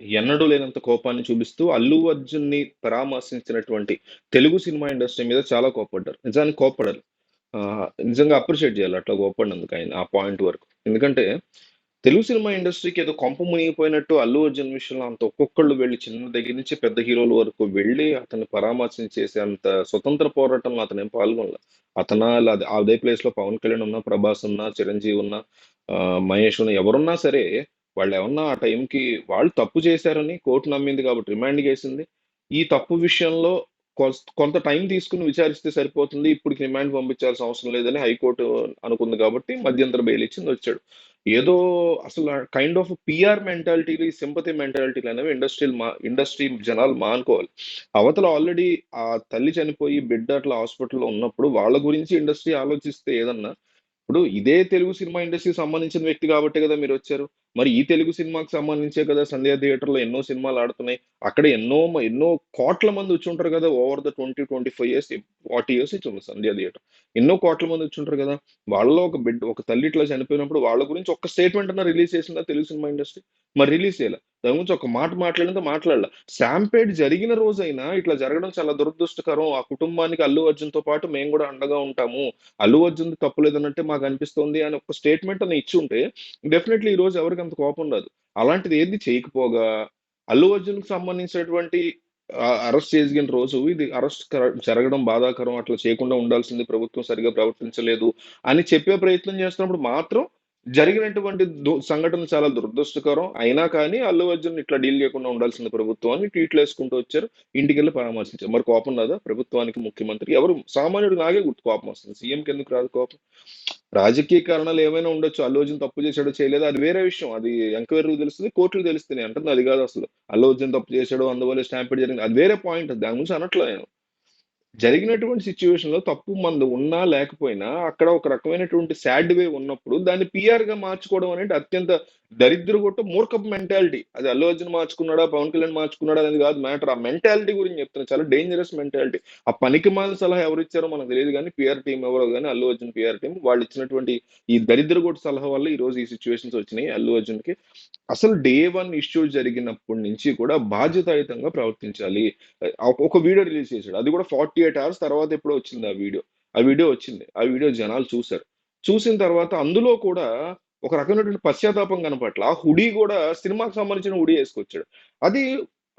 ఎన్నడూ లేనంత కోపాన్ని చూపిస్తూ అల్లు అర్జున్ని పరామర్శించినటువంటి తెలుగు సినిమా ఇండస్ట్రీ మీద చాలా కోపడ్డారు నిజానికి కోపడాలి ఆ, నిజంగా అప్రిషియేట్ చేయాలి అట్లా కోపడినందుకు ఆయన ఆ పాయింట్ వరకు. ఎందుకంటే తెలుగు సినిమా ఇండస్ట్రీకి ఏదో కొంప మునిగిపోయినట్టు అల్లు అర్జున్ విషయంలో అంత ఒక్కొక్కళ్ళు వెళ్ళి చిన్న దగ్గర నుంచి పెద్ద హీరోల వరకు వెళ్ళి అతన్ని పరామర్శించేసే అంత స్వతంత్ర పోరాటంలో అతను ఏం పాల్గొనలే. అతనా అదే ప్లేస్లో పవన్ కళ్యాణ్ ఉన్నా ప్రభాస్ ఉన్నా చిరంజీవి ఉన్నా ఆ, మహేష్ ఉన్నా ఎవరున్నా సరే వాళ్ళు ఏమన్నా ఆ టైంకి వాళ్ళు తప్పు చేశారని కోర్టు నమ్మింది కాబట్టి రిమాండ్ చేసింది. ఈ తప్పు విషయంలో కొంత టైం తీసుకుని విచారిస్తే సరిపోతుంది. ఇప్పుడు రిమాండ్ పంపించాల్సిన అవసరం లేదని హైకోర్టు అనుకుంది కాబట్టి మధ్యంతర బెయిల్ ఇచ్చింది వచ్చాడు. ఏదో అసలు కైండ్ ఆఫ్ పిఆర్ మెంటాలిటీలు సింపతి మెంటాలిటీలు అనేవి ఇండస్ట్రీ మా ఇండస్ట్రీ జనాలు మానుకోవాలి. అవతల ఆల్రెడీ ఆ తల్లి చనిపోయి బిడ్డ అట్లా హాస్పిటల్లో ఉన్నప్పుడు వాళ్ళ గురించి ఇండస్ట్రీ ఆలోచిస్తే ఏదన్నా ఇప్పుడు ఇదే తెలుగు సినిమా ఇండస్ట్రీకి సంబంధించిన వ్యక్తి కాబట్టి కదా మీరు వచ్చారు. మరి ఈ తెలుగు సినిమాకి సంబంధించే కదా సంధ్యా థియేటర్లో ఎన్నో సినిమాలు ఆడుతున్నాయి. అక్కడ ఎన్నో ఎన్నో కోట్ల మంది వచ్చి ఉంటారు కదా over the twenty twenty five years forty years ఇచ్చి ఉంది సంధ్యా థియేటర్. ఎన్నో కోట్ల మంది వచ్చి ఉంటారు కదా వాళ్ళలో ఒక బిడ్డ ఒక తల్లి ఇట్లా చనిపోయినప్పుడు వాళ్ళ గురించి ఒక్క స్టేట్మెంట్ అన్న రిలీజ్ చేసిందా తెలుగు సినిమా ఇండస్ట్రీ మరి రిలీజ్ చేయాలి. దాని గురించి ఒక మాట మాట్లాడినంత మాట్లాడాల. శాంపేడ్ జరిగిన రోజైనా ఇట్లా జరగడం చాలా దురదృష్టకరం. ఆ కుటుంబానికి అల్లు అర్జున్తో పాటు మేము కూడా అండగా ఉంటాము. అల్లు అర్జున్ తప్పు లేదన్నట్టే మాకు అనిపిస్తుంది అని ఒక స్టేట్మెంట్ అని ఇచ్చి ఉంటే డెఫినెట్లీ ఈ రోజు ఎవరికి అంత కోపం రాదు అలాంటిది ఏది చేయకపోగా? అల్లు అర్జున్కి సంబంధించినటువంటి అరెస్ట్ చేసిన రోజు ఇది అరెస్ట్ జరగడం బాధాకరం. అట్లా చేయకుండా ఉండాల్సింది ప్రభుత్వం సరిగా ప్రవర్తించలేదు అని చెప్పే ప్రయత్నం చేస్తున్నప్పుడు మాత్రం జరిగినటువంటి దు- సంఘటన చాలా దురదృష్టకరం. అయినా కానీ అల్లు అర్జున్ ఇట్లా డీల్ చేయకుండా ఉండాల్సింది ప్రభుత్వం అని ట్వీట్లు వేసుకుంటూ వచ్చారు. ఇంటికి వెళ్ళి పరామర్శించారు. మరి కోపం రాదా? ప్రభుత్వానికి ముఖ్యమంత్రి ఎవరు సామాన్యుడు నాగే గుర్తు కోపం వస్తుంది. సీఎంకి ఎందుకు రాదు కోపం? రాజకీయ కారణాలు ఏమైనా ఉండొచ్చు. అల్లు అర్జున్ తప్పు చేశాడో చేయలేదో అది వేరే విషయం. అది ఎంక్వైరీ తెలుస్తుంది కోర్టులు తెలుస్తుంది అంటుంది అది కాదు అసలు. అల్లు అర్జున్ తప్పు చేశాడో అందువల్ల స్టాంపేడ్ జరిగింది. అది వేరే పాయింట్. దాని గురించి అనట్లే నేను. జరిగినటువంటి సిచ్యువేషన్లో తప్పు మందు ఉన్నా లేకపోయినా అక్కడ ఒక రకమైనటువంటి సాడ్ వే ఉన్నప్పుడు దాన్ని పిఆర్గా మార్చుకోవడం అనేది అత్యంత దరిద్ర కొట్ట మూర్ఖపు మెంటాలిటీ అది అల్లు అర్జున్ మార్చుకున్నాడా పవన్ కళ్యాణ్ మార్చుకున్నాడా అనేది కాదు మ్యాటర్ ఆ మెంటాలిటీ గురించి చెప్తున్నా. చాలా డేంజరస్ మెంటాలిటీ ఆ పనికి మాలిన సలహా ఎవరు ఇచ్చారో మనకు తెలియదు కానీ పిఆర్ టీం ఎవరో కానీ అల్లు అర్జున్ పిఆర్ టీం వాళ్ళు ఇచ్చినటువంటి ఈ దరిద్ర కొట్టు సలహా వల్ల ఈ రోజు ఈ సిచ్యువేషన్స్ వచ్చినాయి అల్లు అర్జున్కి అసలు డే వన్ ఇష్యూ జరిగినప్పటి నుంచి కూడా బాధ్యతాయుతంగా ప్రవర్తించాలి. ఒక- ఒక వీడియో రిలీజ్ చేశాడు. అది కూడా ఫార్టీ ఎయిట్ అవర్స్ తర్వాత ఎప్పుడో వచ్చింది ఆ వీడియో. ఆ వీడియో వచ్చింది. ఆ వీడియో జనాలు చూశారు. చూసిన తర్వాత అందులో కూడా ఒక రకమైనటువంటి పశ్చాత్తాపం కనపట్ల ఆ హుడీ కూడా సినిమాకి సంబంధించిన హుడీ వేసుకొచ్చాడు. అది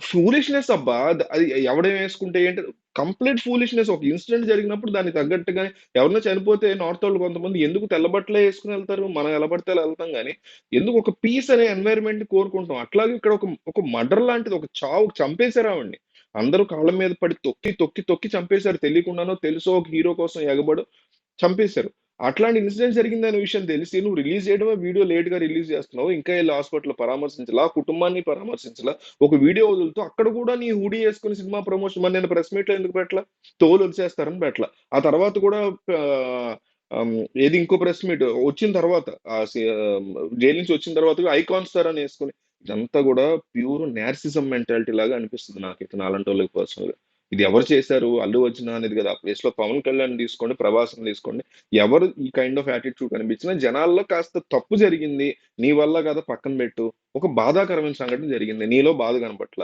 ఫూలిష్నెస్ అబ్బా! అది- ఎవడే వేసుకుంటే ఏంటి? కంప్లీట్ ఫూలిష్నెస్ ఒక ఇన్సిడెంట్ జరిగినప్పుడు దానికి తగ్గట్టుగా ఎవరైనా చనిపోతే నార్త్ వాళ్ళు కొంతమంది ఎందుకు తెల్లబట్టలే వేసుకుని వెళ్తారు? మనం ఎలబడితే అలా వెళ్తాం కానీ ఎందుకు ఒక పీస్ అనే ఎన్వైరన్మెంట్ కోరుకుంటాం అట్లాగే ఇక్కడ ఒక ఒక మర్డర్ లాంటిది ఒక చావు చంపేశారు ఆవిడ్ని. అందరూ కాళ్ళ మీద పడి తొక్కి తొక్కి తొక్కి చంపేశారు. తెలియకుండానో తెలుసో ఒక హీరో కోసం ఎగబడు చంపేశారు. అట్లాంటి ఇన్సిడెంట్ జరిగిందనే విషయం తెలిసి నువ్వు రిలీజ్ చేయడమే వీడియో లేట్గా రిలీజ్ చేస్తున్నావు. ఇంకా వెళ్ళి హాస్పిటల్ పరామర్శించాలా? ఆ కుటుంబాన్ని పరామర్శించాలా? ఒక వీడియో వదులుతూ అక్కడ కూడా నీ హుడీ వేసుకుని సినిమా ప్రమోషన్ మరి నేను ప్రెస్ మీట్లో ఎందుకు పెట్టలా? తోలు వచ్చేస్తారని పెట్టలా. ఆ తర్వాత కూడా ఏది ఇంకో ప్రెస్ మీట్ వచ్చిన తర్వాత ఆ జైలు నుంచి వచ్చిన తర్వాత ఐకాన్ స్టార్ అని వేసుకుని ఇదంతా కూడా ప్యూర్ నార్సిజం మెంటాలిటీ లాగా అనిపిస్తుంది నాకు ఇతను అలాంటి వాళ్ళకి పర్సనల్ ఇది ఎవరు చేశారు? అల్లు అర్జున్ అనేది కదా ఆ ప్లేస్లో పవన్ కళ్యాణ్ తీసుకోండి ప్రభాసం తీసుకోండి. ఎవరు ఈ కైండ్ ఆఫ్ యాటిట్యూడ్ కనిపించినా జనాల్లో కాస్త తప్పు జరిగింది నీ వల్ల కదా పక్కన పెట్టు ఒక బాధాకరమైన సంఘటన జరిగింది నీలో బాధ కనపట్ల.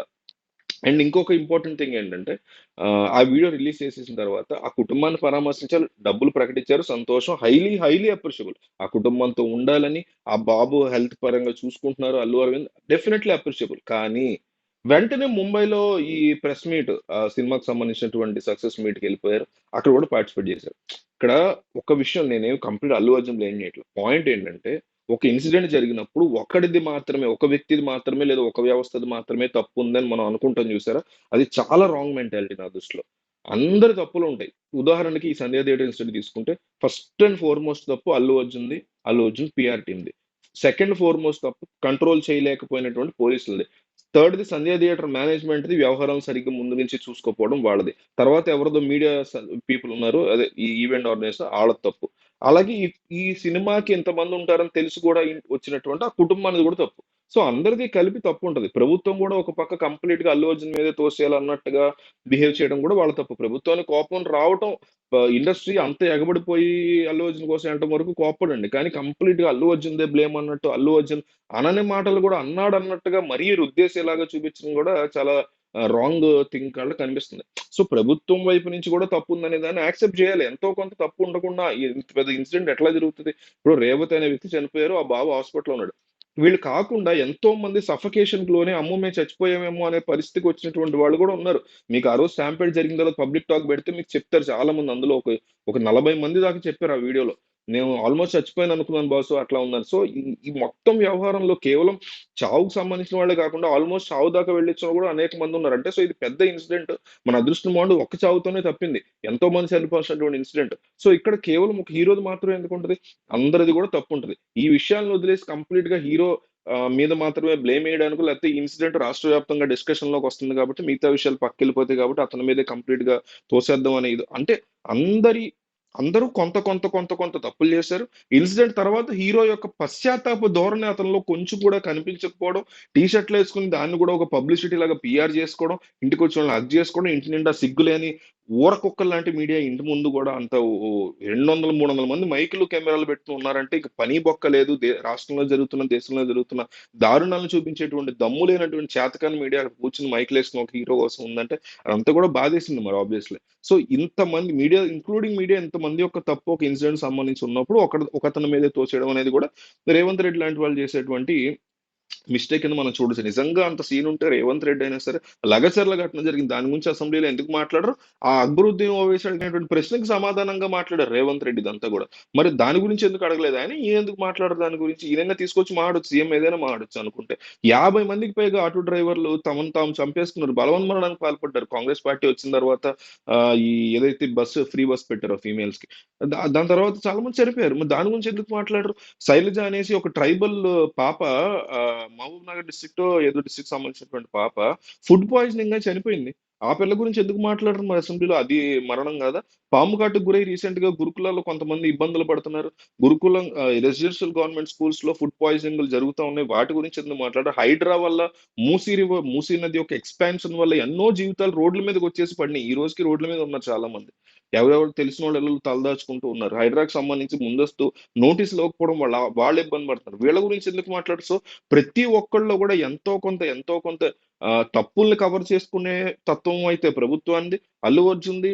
అండ్ ఇంకొక ఇంపార్టెంట్ థింగ్ ఏంటంటే ఆ, వీడియో రిలీజ్ చేసేసిన తర్వాత ఆ కుటుంబాన్ని పరామర్శించారు డబ్బులు ప్రకటించారు సంతోషం హైలీ హైలీ అప్రిషియబుల్. ఆ కుటుంబంతో ఉండాలని ఆ బాబు హెల్త్ పరంగా చూసుకుంటున్నారు అల్లు అరవింద్ డెఫినెట్లీ అప్రిషియబుల్. కానీ వెంటనే ముంబైలో ఈ ప్రెస్ మీట్ ఆ సినిమాకి సంబంధించినటువంటి సక్సెస్ మీట్కి వెళ్ళిపోయారు. అక్కడ కూడా పార్టిసిపేట్ చేశారు. ఇక్కడ ఒక విషయం నేనేమి కంప్లీట్ అల్లు అర్జున్ ఏం చేయట్లేదు. పాయింట్ ఏంటంటే ఒక ఇన్సిడెంట్ జరిగినప్పుడు ఒకటిది మాత్రమే ఒక వ్యక్తిది మాత్రమే లేదా ఒక వ్యవస్థది మాత్రమే తప్పు ఉందని మనం అనుకుంటాం చూసారా అది చాలా రాంగ్ మెంటాలిటీ నా దృష్టిలో అందరి తప్పులు ఉంటాయి ఉదాహరణకి ఈ సంధ్యా థియేటర్ ఇన్సిడెంట్ తీసుకుంటే ఫస్ట్ అండ్ ఫార్మోస్ట్ తప్పు అల్లు అర్జున్ది అల్లు అర్జున్ పిఆర్ టీమ్ది సెకండ్ ఫార్మోస్ట్ తప్పు కంట్రోల్ చేయలేకపోయినటువంటి పోలీసులది థర్డ్‌ది సంధ్యా థియేటర్ మేనేజ్మెంట్‌ది వ్యవహారం సరిగ్గా ముందు నుంచి చూసుకోకపోవడం వాళ్ళది. తర్వాత ఎవరిదో మీడియా స పీపుల్ ఉన్నారు. అదే ఈ ఈవెంట్ ఆర్గనైజర్ వాళ్ళ తప్పు. అలాగే ఈ సినిమాకి ఇంతమంది ఉంటారని తెలిసి కూడా వచ్చినటువంటి ఆ కుటుంబానికి కూడా తప్పు. సో, అందరిది కలిపి తప్పు ఉంటుంది ప్రభుత్వం కూడా ఒక పక్క కంప్లీట్‌గా అల్లు అర్జున్ మీదే తోసేయాలన్నట్టుగా బిహేవ్ చేయడం కూడా వాళ్ళ తప్పు. ప్రభుత్వానికి కోపం రావటం ఇండస్ట్రీ అంత ఎగబడిపోయి అల్లు అర్జున్ కోసం అనటం వరకు కోపడండి కానీ కంప్లీట్గా అల్లు అర్జున్ దే బ్లేమ్ అన్నట్టు అల్లు అర్జున్ అనని మాటలు కూడా అన్నాడు అన్నట్టుగా మరీ రుద్దేసేలాగా చూపించడం కూడా చాలా రాంగ్ థింగ్ కల్లా కనిపిస్తుంది. సో, ప్రభుత్వం వైపు నుంచి కూడా తప్పు ఉందనే దాన్ని యాక్సెప్ట్ చేయాలి. ఎంతో కొంత తప్పు ఉండకుండా ఇంత పెద్ద ఇన్సిడెంట్ ఎట్లా జరుగుతుంది ఇప్పుడు రేవతి అనే వ్యక్తి చనిపోయారు. ఆ బాబు హాస్పిటల్‌లో ఉన్నాడు. వీళ్ళు కాకుండా ఎంతో మంది సఫకేషన్‌కి లోనే అమ్మో! మేము చచ్చిపోయామేమో అనే పరిస్థితికి వచ్చినటువంటి వాళ్ళు కూడా ఉన్నారు. మీకు ఆ రోజు స్టాంపీడ్ జరిగిన తర్వాత పబ్లిక్ టాక్ పెడితే మీకు చెప్తారు చాలా మంది అందులో ఒక ఒక 40 మంది దాకా చెప్పారు ఆ వీడియోలో. నేను ఆల్‌మోస్ట్ చచ్చిపోయాను అనుకున్నాను బాసు అట్లా ఉందని. సో, ఈ మొత్తం వ్యవహారంలో కేవలం చావుకు సంబంధించిన వాళ్ళే కాకుండా ఆల్‌మోస్ట్ చావు దాకా వెళ్ళొచ్చిన కూడా అనేక మంది ఉన్నారు. అంటే సో, ఇది పెద్ద ఇన్సిడెంట్. మన అదృష్టం బావుండి ఒక్క చావుతోనే తప్పింది. ఎంతో మంది చనిపోవాల్సినటువంటి ఇన్సిడెంట్. సో, ఇక్కడ కేవలం ఒక హీరోది మాత్రమే ఎందుకు ఉంటుంది అందరిది కూడా తప్పు ఉంటుంది ఈ విషయాలను వదిలేసి కంప్లీట్‌గా హీరో మీద మాత్రమే బ్లేమ్ వేయడానికి లేకపోతే ఈ ఇన్సిడెంట్ రాష్ట్ర వ్యాప్తంగా డిస్కషన్‌లోకి వస్తుంది కాబట్టి మిగతా విషయాలు పక్కకెళ్ళిపోతాయి కాబట్టి అతని మీదే కంప్లీట్‌గా తోసేద్దాం అనేది అంటే అందరి అందరూ కొంత కొంత కొంత కొంత తప్పులు చేశారు. ఇన్సిడెంట్ తర్వాత హీరో యొక్క పశ్చాత్తాప ధోరణి అతనిలో కొంచెం కూడా కనిపించకపోవడం, టీ షర్ట్‌లేసుకొని దాన్ని కూడా ఒక పబ్లిసిటీ లాగా పిఆర్ చేసుకోవడం, ఇంటికొచ్చిన వాళ్ళని హగ్ చేసుకోవడం, ఇంటి నిండా సిగ్గులేని ఊరకుక్కల్లాంటి మీడియా ఇంటి ముందు కూడా అంత రెండు వందల మూడు వందల మంది మైకులు, కెమెరాలు పెడుతూ ఉన్నారంటే ఇక పని బొక్క లేదు. దే రాష్ట్రంలో జరుగుతున్న, దేశంలో జరుగుతున్న దారుణాలను చూపించేటువంటి దమ్ము లేనటువంటి చేతకాని మీడియా కూర్చుని మైకులు వేసిన ఒక హీరో కోసం ఉందంటే అదంతా కూడా బాధేసింది మరి ఆబ్వియస్‌లీ. సో, ఇంతమంది మీడియా ఇంక్లూడింగ్ మీడియా ఇంతమంది యొక్క తప్పు ఒక ఇన్సిడెంట్ సంబంధించి ఉన్నప్పుడు ఒక ఒకతని మీదే తోసేయడం అనేది కూడా రేవంత్ రెడ్డి లాంటి వాళ్ళు చేసేటువంటి మిస్టేక్ అని మనం చూడొచ్చు. నిజంగా అంత సీన్ ఉంటే రేవంత్ రెడ్డి అయినా సరే లగచర్ల ఘటన జరిగింది. దాని గురించి అసెంబ్లీలో ఎందుకు మాట్లాడరు? ఆ అక్బరుద్దీన్ ఓవైసీ అడిగినటువంటి ప్రశ్నకి సమాధానంగా మాట్లాడారు రేవంత్ రెడ్డి ఇదంతా కూడా. మరి దాని గురించి ఎందుకు అడగలేదు ఆయన? ఈయన ఎందుకు మాట్లాడరు దాని గురించి? ఈయనైనా తీసుకొచ్చి మాడొచ్చు సీఎం ఏదైనా మాడొచ్చు అనుకుంటే. 50 మందికి పైగా ఆటో డ్రైవర్లు తమను తాము చంపేసుకున్నారు. బలవన్మరణానికి పాల్పడ్డారు. కాంగ్రెస్ పార్టీ వచ్చిన తర్వాత ఈ ఏదైతే బస్సు ఫ్రీ బస్ పెట్టారో ఫీమేల్స్కి దాని తర్వాత చాలా మంది చనిపోయారు. మరి దాని గురించి ఎందుకు మాట్లాడరు? శైలజ అనేసి ఒక ట్రైబల్ పాప మహబూబ్ నగర్ డిస్టిక్ ఏదో డిస్ట్రిక్ట్ సంబంధించినటువంటి పాప ఫుడ్ పాయిజనింగ్గా చనిపోయింది. ఆ పిల్ల గురించి ఎందుకు మాట్లాడరు మరి అసెంబ్లీలో? అది మరణం కాదా? పాము కాటుకు గురై రీసెంట్గా గురుకులాల్లో కొంతమంది ఇబ్బందులు పడుతున్నారు. గురుకులం రెసిడెన్షియల్ గవర్నమెంట్ స్కూల్స్‌లో ఫుడ్ పాయిజనింగ్‌లు జరుగుతూ ఉన్నాయి. వాటి గురించి ఎందుకు మాట్లాడరు? హైడ్రా వల్ల మూసీ రివర్ మూసీ నది యొక్క ఎక్స్‌పాన్షన్ వల్ల ఎన్నో జీవితాలు రోడ్ల మీదకొచ్చేసి పడినాయి. ఈ రోజుకి రోడ్ల మీద ఉన్నారు చాలా మంది. ఎవరెవరు తెలిసిన వాళ్ళు తలదాచుకుంటూ ఉన్నారు. హైడ్రాకి సంబంధించి ముందస్తు నోటీసులు ఇవ్వకపోవడం వల్ల వాళ్ళు ఇబ్బంది పడుతున్నారు. వీళ్ళ గురించి ఎందుకు మాట్లాడరు? సో, ప్రతి ఒక్కళ్ళలో కూడా ఎంతో కొంత ఎంతో కొంత తప్పుల్ని కవర్ చేసుకునే తత్వం అయితే ప్రభుత్వానికి అల్లు అర్జున్‌ది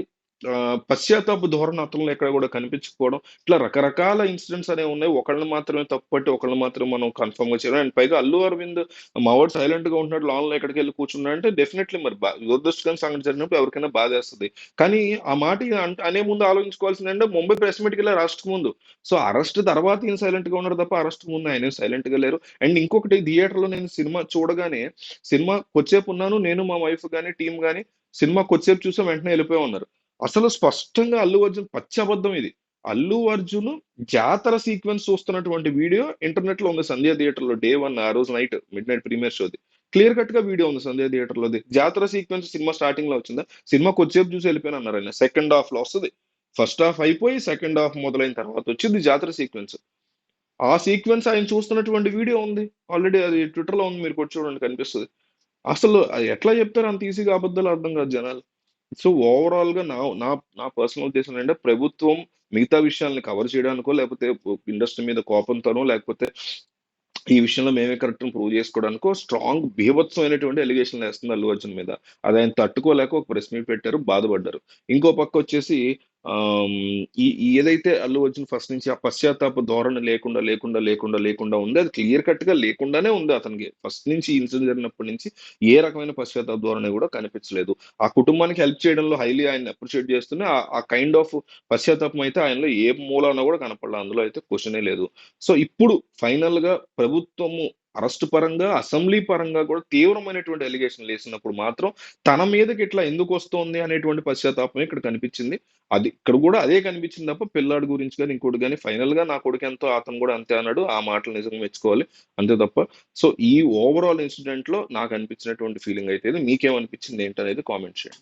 పశ్చాత్తాప ధోరణి అతనిలో ఎక్కడ కూడా కనిపించకపోవడం. ఇట్లా రకరకాల ఇన్సిడెంట్స్ అనేవి ఉన్నాయి. ఒకళ్ళని మాత్రమే తప్పట్టి ఒకళ్ళని మాత్రమే మనం కన్ఫర్మ్‌గా చేయడం. అండ్ పైగా అల్లు అరవింద్ మావాడు సైలెంట్గా ఉంటున్నాడు. లాన్‌లో ఎక్కడికెళ్ళి కూర్చున్నాడంటే డెఫినెట్లీ మరి బా దురదృష్టకరమైన సంఘటన జరిగినప్పుడు ఎవరికైనా బాధేస్తుంది కానీ ఆ మాట అనే ముందు ఆలోచించుకోవాల్సిందంటే ముంబై ప్రెస్ మీట్‌కెళ్ళారు అరెస్ట్ ముందు. సో, అరెస్ట్ తర్వాత ఈయన సైలెంట్‌గా ఉన్నారు తప్ప అరెస్ట్ ముందు ఆయన సైలెంట్గా లేరు. అండ్ ఇంకొకటి థియేటర్లో నేను సినిమా చూడగానే సినిమా కొద్దిసేపు ఉన్నాను. నేను మా వైఫ్ కానీ టీం కానీ సినిమా కొద్దిసేపు చూసాం వెంటనే వెళ్ళిపోయి ఉన్నారు అసలు స్పష్టంగా అల్లు అర్జున్ పచ్చబద్ధం ఇది. అల్లు అర్జున్ జాతర సీక్వెన్స్ చూస్తున్నటువంటి వీడియో ఇంటర్నెట్లో ఉంది సంధ్య థియేటర్‌లో డే వన్ ఆ రోజు నైట్ మిడ్ నైట్ ప్రీమియర్ షోది. క్లియర్ కట్‌గా వీడియో ఉంది సంధ్య థియేటర్‌లోది. జాతర సీక్వెన్స్ సినిమా స్టార్టింగ్లో వచ్చిందా? సినిమా కొద్దిసేపు చూసి ఎళ్ళిపోయానన్నారాయన. సెకండ్ హాఫ్లో వస్తుంది ఫస్ట్ హాఫ్ అయిపోయి సెకండ్ హాఫ్ మొదలైన తర్వాత వచ్చింది జాతర సీక్వెన్స్. ఆ సీక్వెన్స్ ఆయన చూస్తున్నటువంటి వీడియో ఉంది. ఆల్రెడీ అది ట్విట్టర్‌లో ఉంది. మీరు కొట్టి చూడండి కనిపిస్తుంది అసలు అది ఎట్లా చెప్తారు అంత ఈజీగా అబద్ధాలు అర్థం కాదు జనాలు. సో, ఓవరాల్‌గా నా నా నా పర్సనల్ ఉద్దేశం ఏంటంటే ప్రభుత్వం మిగతా విషయాల్ని కవర్ చేయడానికో లేకపోతే ఇండస్ట్రీ మీద కోపంతోనో లేకపోతే ఈ విషయంలో మేమే కరెక్ట్ ప్రూవ్ చేసుకోవడానికో స్ట్రాంగ్ బీభత్సమైనటువంటి ఎలిగేషన్లు వేస్తుంది అల్లు అర్జున్ మీద. అది ఆయన తట్టుకోలేక ఒక ప్రెస్ మీట్ పెట్టారు. బాధపడ్డారు. ఇంకో పక్క వచ్చేసి ఈ ఏదైతే అల్లు వచ్చిన ఫస్ట్ నుంచి ఆ పశ్చాత్తాప ధోరణి లేకుండా, లేకుండా, లేకుండా, లేకుండా ఉంది. అది క్లియర్ కట్‌గా లేకుండానే ఉంది అతనికి. ఫస్ట్ నుంచి ఇన్సిడెంట్ జరిగినప్పటి నుంచి ఏ రకమైన పశ్చాత్తాప ధోరణి కూడా కనిపించలేదు. ఆ కుటుంబానికి హెల్ప్ చేయడంలో హైలీ ఆయన అప్రిషియేట్ చేస్తూనే ఆ ఆ కైండ్ ఆఫ్ పశ్చాత్తాపం అయితే ఆయనలో ఏ మూలాన కూడా కనపడలేదు అందులో అయితే క్వశ్చనే లేదు. సో, ఇప్పుడు ఫైనల్‌గా ప్రభుత్వము అరెస్ట్ పరంగా అసెంబ్లీ పరంగా కూడా తీవ్రమైనటువంటి ఎలిగేషన్లు వేసినప్పుడు మాత్రం తన మీదకి ఇట్లా ఎందుకు వస్తోంది అనేటువంటి పశ్చాత్తాపం ఇక్కడ కనిపించింది. అది ఇక్కడ కూడా అదే కనిపించింది తప్ప పిల్లాడి గురించి కానీ ఇంకోటి కానీ ఫైనల్గా నా కొడుకు ఎంతో అతను కూడా అంతే అన్నాడు. ఆ మాటలు నిజంగా మెచ్చుకోవాలి. అంతే తప్ప సో ఈ ఓవరాల్ ఇన్సిడెంట్లో నాకు అనిపించినటువంటి ఫీలింగ్ అయితే మీకేమనిపించింది ఏంటనేది కామెంట్ చేయండి.